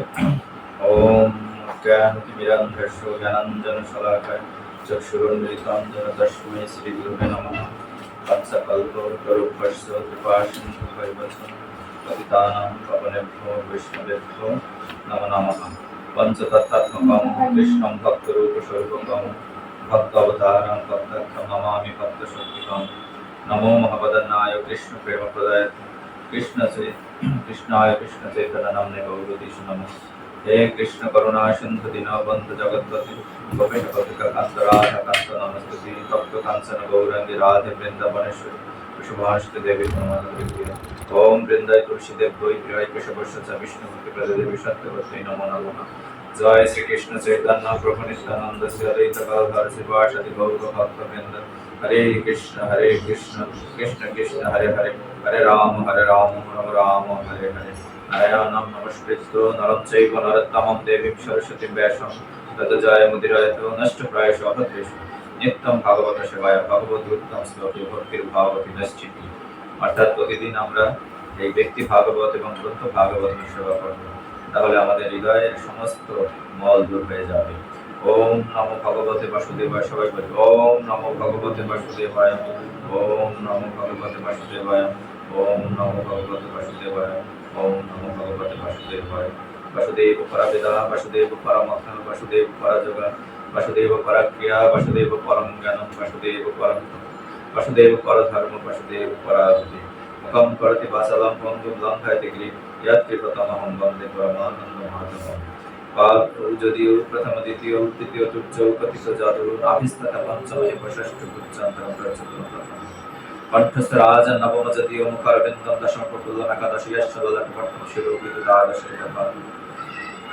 ॐ ज्ञानतिमिरान्धस्य ज्ञानाञ्जनशलाकाय चक्षुरुन्मिलिताञ्जन तस्मै श्रीगुरुवे नमः पञ्चकल्पतरुभ्यश्च कृपासिन्धुभैवच पतितानां पवनेभ्यो वैष्णवेभ्यो नमो नमः पञ्चतत्त्वात्मकं कृष्णं भक्तरूपस्वरूपकं भक्तावतारं भक्तर्थं नमामि भक्तशक्तिकं नमो महावदनाय कृष्णप्रेमप्रदाय कृष्ण से कृष्णाय कृष्ण चैतन्य नामने गौरतीश नमः हे कृष्ण करुणा सिंधु दीनबंधु जगत्पति गोपेश पतिका कांत राधा कांत नमस्तुति तप्त कांचन गौरंगी राधे वृंदावनेश्वरी शुभाष्ट देवी नमः ओम वृंदाय तुलसी देव गोई प्रिय केशवश च विष्णु भक्ति प्रदे देवी सत्यवती नमो नमः जय श्री कृष्ण चैतन्य प्रभु नित्यानंद श्री अद्वैत गदाधर शिवाशदि गौर भक्त वृंद হরে কৃষ্ণ হরে কৃষ্ণ কৃষ্ণ কৃষ্ণ, হরে হরে হরে রাম হরে রাম রাম রাম, হরে হরে। নারায়ণম নমস্কৃত নরম চৈব নরোত্তমম দেবীম সরস্বতী ব্যাসম। তত জয় মুদিরায়ত নষ্ট প্রায় সহদেশ নিত্যম ভাগবত সেবায়, ভগবত উত্তম শ্লোকে ভক্তির ভাগবতী নশ্চিত। অর্থাৎ প্রতিদিন আমরা এই ব্যক্তি ভাগবত এবং গ্রন্থ ভাগবত সেবা করব। তাহলে আমাদের হৃদয়ের সমস্ত মল দূর হয়ে যাবে। ওম নমো ভগবতে বাসুদেবায়, সবাই বলি, ওম নমো ভগবতে বাসুদেবায়, ওম নমো ভগবতে বাসুদেবায়, ওম নমো ভগবতে বাসুদেবায়, ওম নমো ভগবতে বাসুদেবায়। বাসুদেব পরাবেদা বাসুদেব পরমক্ষ বাসুদেব পরাযোগা, বাসুদেব পরাক্রিয়া, বাসুদেব পরম জ্ঞানম, বাসুদেব পরম বাসুদেব পরধর্ম, বাসুদেব পরাবতি মুখম করতি বাসালাম বন্ধুম লঙ্ঘায়তে গিরি ইয়াত কৃপতমহম বন্দে পরমানন্দ মাধবম পাল যদিও প্রথম, দ্বিতীয়, তৃতীয় তৃতীয় কথিত, জাদু নাভিস্ততা পঞ্চম এবং ষষ্ঠ প্রচুর কণ্ঠস্থ রাজ, নবম জাতীয় দশম দ্বাদশ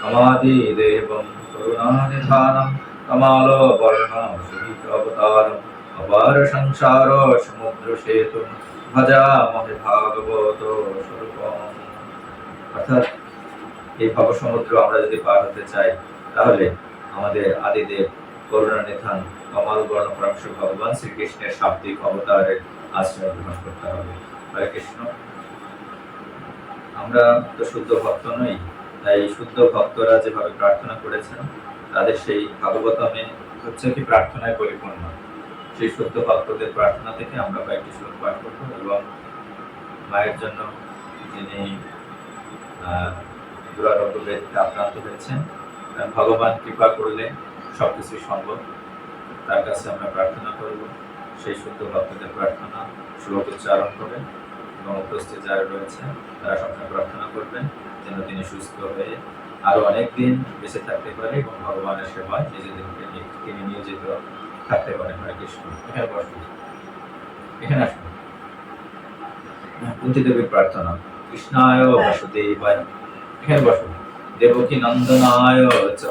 আমাদি দেবম করুণানিধানম কমাল বর্ণ অবতারম। অপার সংসার সমুদ্র সেতু ভাগবত অর্থাৎ এই আমরা যদি পার হতে চাই, তাহলে আমাদের আদিদেব বর্ণ পরামর্শ ভগবান শ্রীকৃষ্ণের শাব্দিক অবতারের আশ্রয় গ্রহণ করতে হবে। হরে কৃষ্ণ। আমরা তো শুদ্ধ ভক্ত নই, তাই শুদ্ধ ভক্তরা যেভাবে প্রার্থনা করেছেন, তাদের সেই ভাগবতমে হচ্ছে কি প্রার্থনায় পরিপূর্ণ। সেই সত্য ভক্তদের প্রার্থনা থেকে আমরা কয়েকটি শ্লোক পাঠ করব এবং মায়ের জন্য যিনি দুরারোগ্য আক্রান্ত হয়েছেন ভগবান কৃপা করলে সবকিছুই সম্ভব। তার কাছে আমরা প্রার্থনা করব। সেই সত্য ভক্তদের প্রার্থনা শ্লোক উচ্চারণ করবেন এবং উপস্থিত যারা রয়েছে তারা সবসময় প্রার্থনা করবেন যেন তিনি সুস্থ হয়ে আরও অনেক দিন বেঁচে থাকতে পারে এবং ভগবানের সেবায় নিজেদেরকে তিনি নিয়োজিত থাকতে কৃষ্ণ এখানে আসুন কুন্তি দেবীর প্রার্থনা। কৃষ্ণায় বাসুদেবায়, এখানে বসুন দেবকী নন্দনায় চ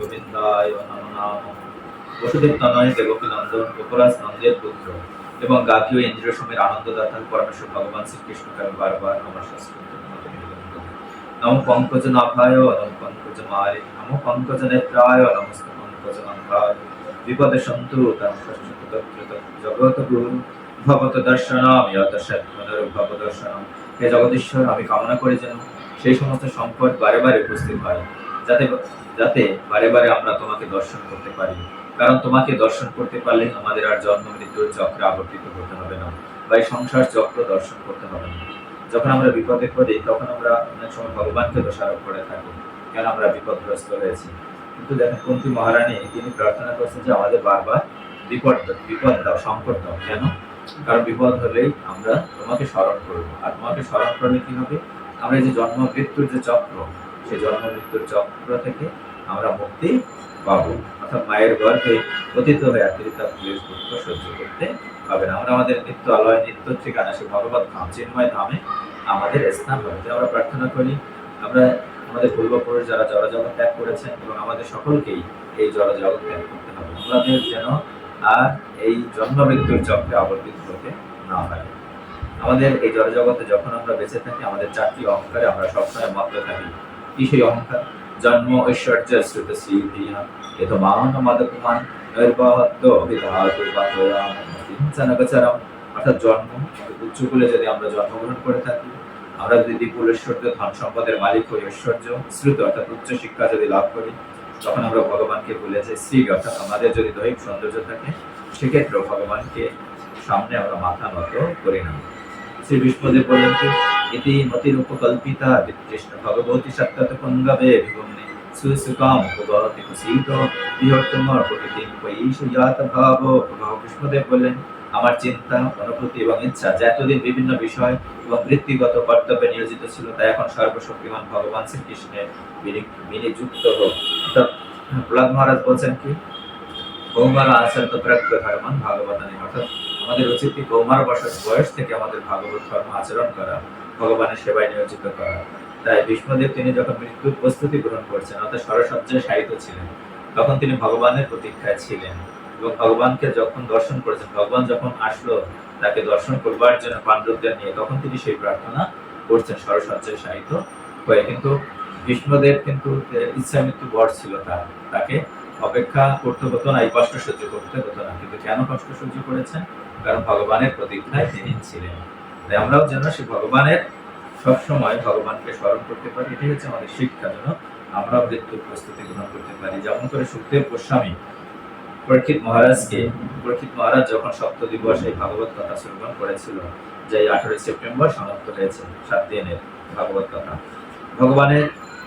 গোবিন্দায় নম নাম। বসুদেব তনয় দেবকী নন্দন, গোপরাজ নন্দের পুত্র। এবং গাভী ও ইন্দ্রিয় সময়ের আনন্দদাতা পরমেশ্বর ভগবান শ্রীকৃষ্ণকে বারবার আমার নম পঙ্কজ নাভায়, নম পঙ্কজ মারে, নম পঙ্কজ নেত্রায় নমস্ত পঙ্কজ নন্দায় বিপদে জগদীশ্বর, আমি কামনা করি যেন সেই সমস্ত সংকট বারে বারে উপস্থিত হয়, যাতে যাতে বারে বারে আমরা তোমাকে দর্শন করতে পারি। কারণ তোমাকে দর্শন করতে পারলে আমাদের আর জন্ম মৃত্যুর চক্রে আবর্তিত হতে হবে না বা এই সংসার চক্র দর্শন করতে হবে না। যখন আমরা বিপদে পড়ি, তখন আমরা অনেক সময় ভগবানকে দোষারোপ করে থাকি। কেন আমরা বিপদগ্রস্ত হয়েছি? কিন্তু দেখেন কুন্তি মহারানী তিনি প্রার্থনা করছেন যে আমাদের বারবার বিপদ বিপদ দাও, সংকট দাও। কেন? কারণ বিপদ হলেই আমরা তোমাকে স্মরণ করব। আর তোমাকে স্মরণ করলে কি হবে? আমরা যে জন্ম মৃত্যুর যে চক্র, সেই জন্ম মৃত্যুর চক্র থেকে আমরা মুক্তি পাবো। অর্থাৎ মায়ের গর্ভে পতিত হয়ে আত্মীয়তা ক্লেশ দুঃখ সহ্য করতে হবে না। আমরা আমাদের নিত্য আলয়, নিত্য ঠিকানা সে ভগবত ধাম, চিন্ময় ধামে আমাদের স্থান হবে। আমরা প্রার্থনা করি, আমরা আমাদের পূর্বপুরুষ যারা জড়জগৎ ত্যাগ করেছেন এবং আমাদের সকলকেই এই জড়জগৎ ত্যাগ করতে হবে। আমাদের যেন আর এই জন্ম মৃত্যুর চক্রে আবর্তিত হতে না হয় আমাদের এই জড়জগতে যখন আমরা বেঁচে থাকি, আমাদের চারটি অহংকারে আমরা সবসময় মত্ত থাকি। কি সেই অহংকার? জন্ম ঐশ্বর্য শ্রুত সিদ্ধিয়া এত মান মাদকুমান অর্থাৎ জন্ম উচ্চকুলে যদি আমরা জন্মগ্রহণ করে থাকি আমরা যদি বিপুল ধন সম্পদের মালিক হই, ঐশ্বর্য, শ্রুত অর্থাৎ উচ্চ শিক্ষা যদি লাভ করি, তখন আমরা ভগবানকে ভুলে যাই। স্ত্রী অর্থাৎ আমাদের যদি দৈহিক সৌন্দর্য থাকে সেক্ষেত্রে ভগবানকে সামনে আমরা মাথা নত করি না। শ্রী বিষ্ণুদেব বললেন কি ইতি মতির উপকল্পিতা কৃষ্ণ ভগবতী সত্যত পঙ্গবে বিভুম্নি সুসুকাম ভগবতী প্রকৃতি ভাব। ভগবান কৃষ্ণদেব বললেন আমার চিন্তা, অনুভূতি এবং ইচ্ছা যা এতদিন বিভিন্ন বিষয় এবং বৃত্তিগত কর্তব্যে নিয়োজিত ছিল তা এখন সর্বশক্তিমান ভগবান শ্রীকৃষ্ণের বিনি- বিনিযুক্ত হোক। অর্থাৎ প্রহ্লাদ মহারাজ বলছেন কি কৌমার আচার তো অর্থাৎ আমাদের উচিত কি কৌমার বয়স থেকে আমাদের ভাগবত ধর্ম আচরণ করা, ভগবানের সেবায় নিয়োজিত করা। তাই বিষ্ণুদেব তিনি যখন মৃত্যুর প্রস্তুতি গ্রহণ করছেন, অর্থাৎ সরসজ্জায় শায়িত ছিলেন, তখন তিনি ভগবানের প্রতীক্ষায় ছিলেন। এবং ভগবানকে যখন দর্শন করেছেন, ভগবান যখন আসলো তাকে দর্শন করবার জন্য পাণ্ডবদের নিয়ে, তখন তিনি সেই প্রার্থনা করছেন, সরসজ্জায় শায়িত হয়ে। কিন্তু বিষ্ণুদেব কিন্তু ইচ্ছা মৃত্যু বর ছিল তার। তাকে অপেক্ষা করতে হতো না, এই কষ্ট সহ্য করতে হতো না। কিন্তু কেন কষ্ট সহ্য করেছেন? কারণ ভগবানের প্রতীক্ষায় তিনি ছিলেন। তাই আমরাও যেন সেই ভগবানের সবসময় ভগবানকে স্মরণ করতে পারি। এটাই হচ্ছে আমাদের শিক্ষা যেন আমরা মৃত্যুর প্রস্তুতি গ্রহণ করতে পারি। যেমন করে সুখদেব গোস্বামী পরীক্ষিত মহারাজকে, পরীক্ষিত মহারাজ যখন সপ্ত দিবস এই ভাগবত কথা শ্রবণ করেছিল যে আঠারোই সেপ্টেম্বর সমাপ্ত হয়েছে, সাত দিনের ভাগবত কথা। ভগবানের,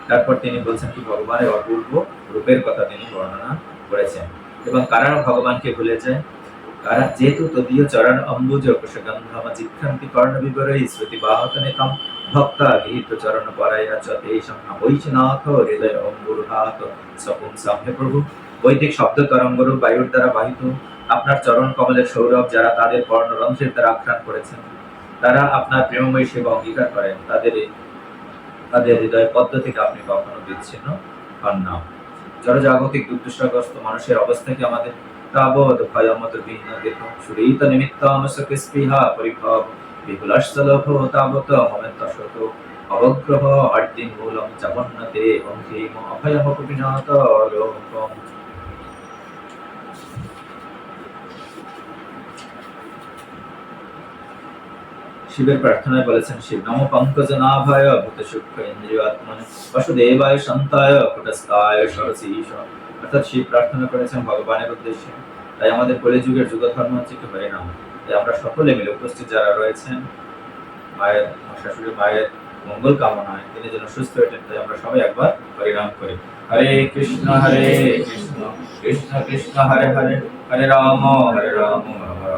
তারপর তিনি বলছেন কি, ভগবানের অপূর্ব রূপের কথা তিনি বর্ণনা করেছেন। এবং কারা ভগবানকে ভুলে যায় কারা? যেহেতু তদীয় চরণ অম্বুজ কুশগন্ধম জিক্ষান্তি কর্ণ বিবরই শ্রুতি বাহকনেতম ভক্তা গীত চরণ পরায়া চ তেষাং বৈচনাথ হৃদয় অম্বুরহাত সপুং সাম্যে প্রভু। বৈদিক শব্দ তরঙ্গরূপ বায়ুর দ্বারা বাহিত, আপনার চরণ কমলের সৌরভ যারা তাদের কর্ণরন্ধ্রের দ্বারা আখ্যান করেছেন, তারা আপনার প্রেমময়ী সেবা অঙ্গীকার করেন। তাদের তাদের হৃদয় পদ্ম থেকে আপনি কখনো বিচ্ছিন্ন হন না। জড়জাগতিক দুর্দশাগ্রস্ত মানুষের অবস্থাকে আমাদের? তাবৎ ভয়মত দেহ। নিমিত্তামসক স্পৃহা পরিভব। বিপুলাস্তলভ তাবৎ মমেন্তশত অবগ্রহ আর্তিং মূলম অভয়ম লোকম। শিবের প্রার্থনায় বলেছেন শিব, নম পঙ্কজ নাভায় ভূত সূক্ষ্ম ইন্দ্রিয়াত্মনে বসুদেবায় সন্তায় কুটস্থায় সরসীশ অর্থাৎ শিব প্রার্থনা করেছেন ভগবানের উদ্দেশ্যে। তাই আমাদের কলিযুগের যুগ ধর্ম হচ্ছে কি হরিনাম তাই আমরা সকলে মিলে উপস্থিত যারা রয়েছেন, মায়ের শাশুড়ি মায়ের মঙ্গল কামনায় তিনি যেন সুস্থ হয়েছেন তাই আমরা সবাই একবার হরিনাম করি। হরে কৃষ্ণ হরে কৃষ্ণ কৃষ্ণ কৃষ্ণ, হরে হরে হরে রাম হরে রাম রাম।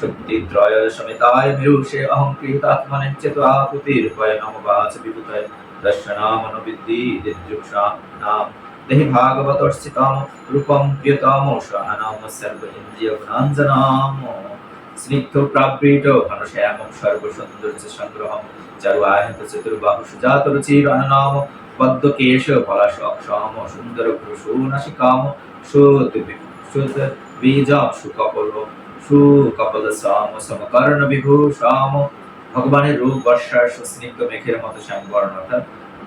শক্তিত্রয় সমিতায় মেরুষে অহং কৃতাত্মনে চেতাকুতির্ভয় নম বাচ বিভূতয় দর্শনামনুবিদ্ধি দিদ্যুষা নাম দেহি ভাগবতর্ষিতাম রূপম প্রিয়তমোষ নাম সর্ব ইন্দ্রিয় গুণাঞ্জনাম স্নিগ্ধ প্রাবৃত ঘনশ্যামম সর্বসৌন্দর্য সংগ্রহম চারুআহত চতুর্বাহু সুজাত রুচির অননাম পদ্মকেশ পলাশ অক্ষম সুন্দর ভ্রূষূনাশিকাম সুত সুত বীজম সুকপল সুকপল সাম সমকর্ণ বিভূষাম ভগবানের রূপ বর্ষার সুস্নিগ্ধ মেঘের মতো শ্যাম বর্ণ অর্থাৎ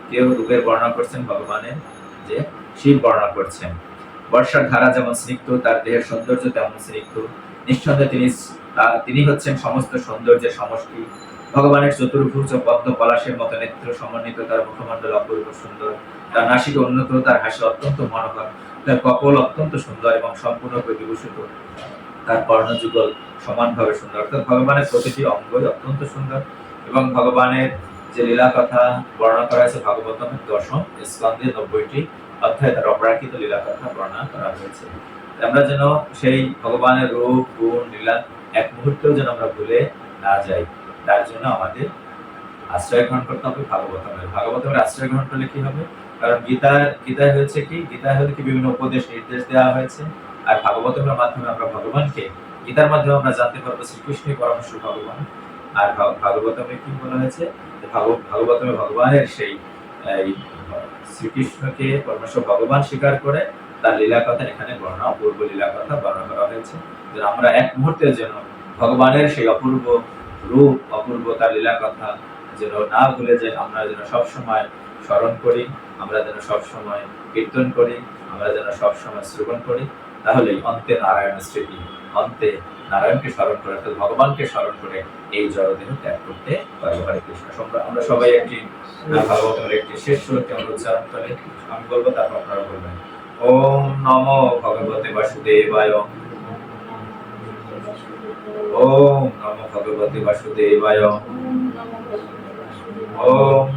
কেউ রূপের বর্ণনা করছেন ভগবানের যে শিব বর্ণনা করছেন। বর্ষার ধারা যেমন স্নিগ্ধ, তার দেহের সৌন্দর্য তেমন স্নিগ্ধ। নিঃসন্দেহে তিনি তিনি হচ্ছেন সমস্ত সৌন্দর্যের সমষ্টি। ভগবানের চতুর্ভুজ পদ্ম পলাশের মতো নেত্র সমন্বিত, তার মুখমণ্ডল অপূর্ব সুন্দর। তার নাসিকা উন্নত তার হাসি অত্যন্ত মনোহর। তার কপল অত্যন্ত সুন্দর এবং সম্পূর্ণরূপে বিভূষিত। তার কর্ণযুগল সমানভাবে সুন্দর। অর্থাৎ ভগবানের প্রতিটি অঙ্গই অত্যন্ত সুন্দর এবং ভগবানের যে লীলা কথা বর্ণনা করা হয়েছে, ভাগবতমের দশম স্কন্ধে নব্বইটি অধ্যায় তার অপরাকৃত লীলা কথা বর্ণনা করা হয়েছে। আমরা যেন সেই ভগবানের রূপ, গুণ, লীলা এক মুহূর্তেও যেন আমরা ভুলে না যাই, তার জন্য আমাদের আশ্রয় গ্রহণ করতে হবে ভাগবতমের। ভাগবতমের আশ্রয় গ্রহণ করলে কি হবে? কারণ গীতার, গীতায় হয়েছে কি? গীতায় হলে কি বিভিন্ন উপদেশ, নির্দেশ দেওয়া হয়েছে? আর ভাগবতমের মাধ্যমে আমরা ভগবানকে, গীতার মাধ্যমে আমরা জানতে পারব শ্রীকৃষ্ণের পরমেশ্বর ভগবান। আর ভাগ- ভাগবতমে কি বলা হয়েছে? ভাগবতমে ভগবানের সেই শ্রীকৃষ্ণকে পরমেশ্বর ভগবান স্বীকার করে, তার লীলা কথা এখানে বর্ণনা, অপূর্ব লীলা কথা বর্ণনা করা হয়েছে। যেন আমরা এক মুহূর্তের জন্য ভগবানের সেই অপূর্ব রূপ, অপূর্ব তার লীলা কথা যেন না ভুলে যে আমরা যেন সবসময় স্মরণ করি, আমরা যেন সবসময় কীর্তন করি, আমরা যেন সবসময় শ্রবণ করি। তাহলেই অন্তে নারায়ণ স্মৃতি, অন্তে নারায়ণকে স্মরণ করে অর্থাৎ ভগবানকে স্মরণ করে এই জড়দেহ ত্যাগ করতে পারব হরে কৃষ্ণ। আমরা- সবাই একটি ভাগবতের একটি শেষ শ্লোককে আমরা উচ্চারণ করে আমি বলব, তারপর আপনারা বলবেন। ওম নমো ভগবতে বাসুদেবায়। ওম নমো ভগবতে বাসুদেবায়। ওম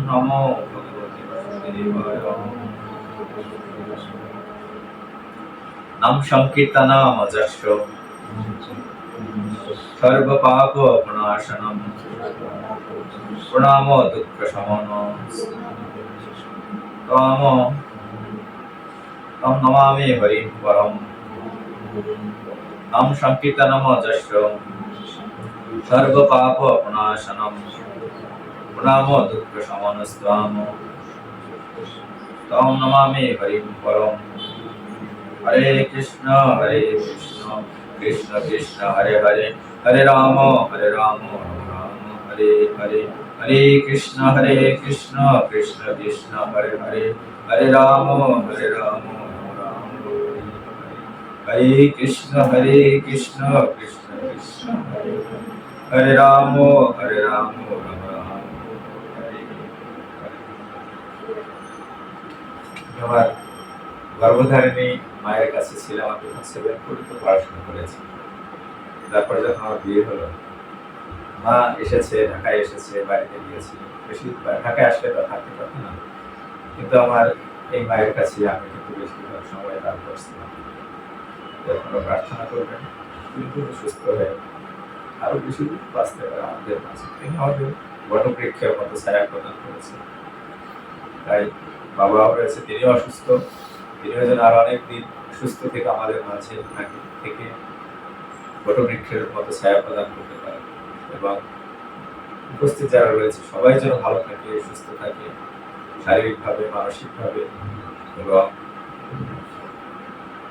নমো ভগবতে বাসুদেবায়। নাম সংকীর্তনাম যশ সর্ব পাপ প্রণাশনম প্রণাম দুঃখ শমন তম তম নমামি হরিম পরম। নাম সংকীর্তনম যশ সর্ব পাপ প্রণাশনম প্রণাম দুঃখ শমনস্তাম তম নমামি হরিম পরম। হরে কৃষ্ণ হরে কৃষ্ণ কৃষ্ণ কৃষ্ণ হরে হরে হরে রাম হরে রাম রাম রাম হরে হরে হরে কৃষ্ণ হরে কৃষ্ণ কৃষ্ণ কৃষ্ণ হরে হরে হরে রাম হরে রাম রাম রাম হরে হরে হরে কৃষ্ণ হরে কৃষ্ণ কৃষ্ণ কৃষ্ণ হরে হরে রাম হরে রাম রাম রাম হরে হরে আমার গর্ভধারিণী মায়ের কাছে ছিলাম, আমি তখন সেভেন পর্যন্ত পড়াশোনা করেছি। তারপরে যখন আমার বিয়ে হলো, মা এসেছে, ঢাকায় এসেছে, বাড়িতে গিয়েছি বেশি ঢাকায় আসলে তো থাকতে পারতো না। কিন্তু আমার এই মায়ের কাছে আমি কিন্তু বেশিরভাগ সময় পার করছিলাম। যখন প্রার্থনা করবেন? কিন্তু সুস্থ হয়ে আরও বেশি দিন বাঁচতে পারে আমাদের মাঝে। তিনি আমাদের বটবৃক্ষের মতো ছায়া প্রদান করেছে তাই বাবা রয়েছে, তিনিও অসুস্থ। তিনিও যেন আরও অনেক দিন সুস্থ থেকে আমাদের মাঝে থাকে, থেকে বটবৃক্ষের মতো ছায়া প্রদান করতে পারে। এবং উপস্থিত যারা রয়েছে, সবাই যেন ভালো থাকে, সুস্থ থাকে, শারীরিকভাবে, মানসিকভাবে এবং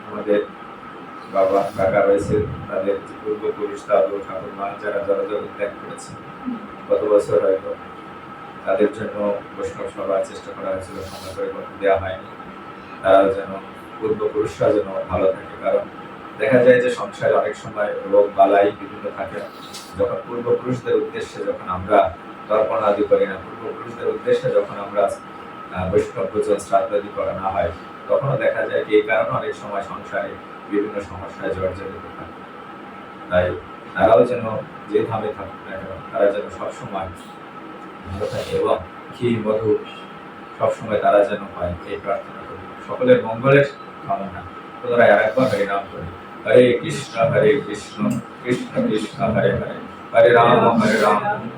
আমাদের বাবা, কাকা রয়েছে, তাদের পূর্বপুরুষ দাদু ঠাকুরমা যারা যারা জগৎ ত্যাগ করেছে, গত বছর হয়তো তাদের জন্য বৈষ্ণব সবার চেষ্টা করা হয়েছিল সময় করে দেওয়া হয়নি। তারা যেন পূর্বপুরুষরা যেন ভালো থাকে। কারণ দেখা যায় যে সংসারে অনেক সময় রোগ বালাই বিভিন্ন থাকে। যখন পূর্বপুরুষদের উদ্দেশ্যে যখন আমরা তর্পণ আদি করি না, পূর্বপুরুষদের উদ্দেশ্যে যখন আমরা বৈষ্ণব পূজন, শ্রাদ্ধ আদি করা না হয়, তখনও দেখা যায় যে এই কারণে অনেক সময় সংসারে বিভিন্ন সমস্যায় জর্জরিত থাকে। তাই তারাও যেন যে ধামে থাকুক না কেন, তারা যেন সবসময় ভালো থাকে এবং ক্ষীর, মধু সবসময় তারা যেন হয় এই প্রার্থনা সকলের মঙ্গলের কামনা। পুনরায় আরেকবার হরে নাম করি। হরে কৃষ্ণ হরে কৃষ্ণ কৃষ্ণ কৃষ্ণ, হরে হরে। হরে রাম হরে রাম।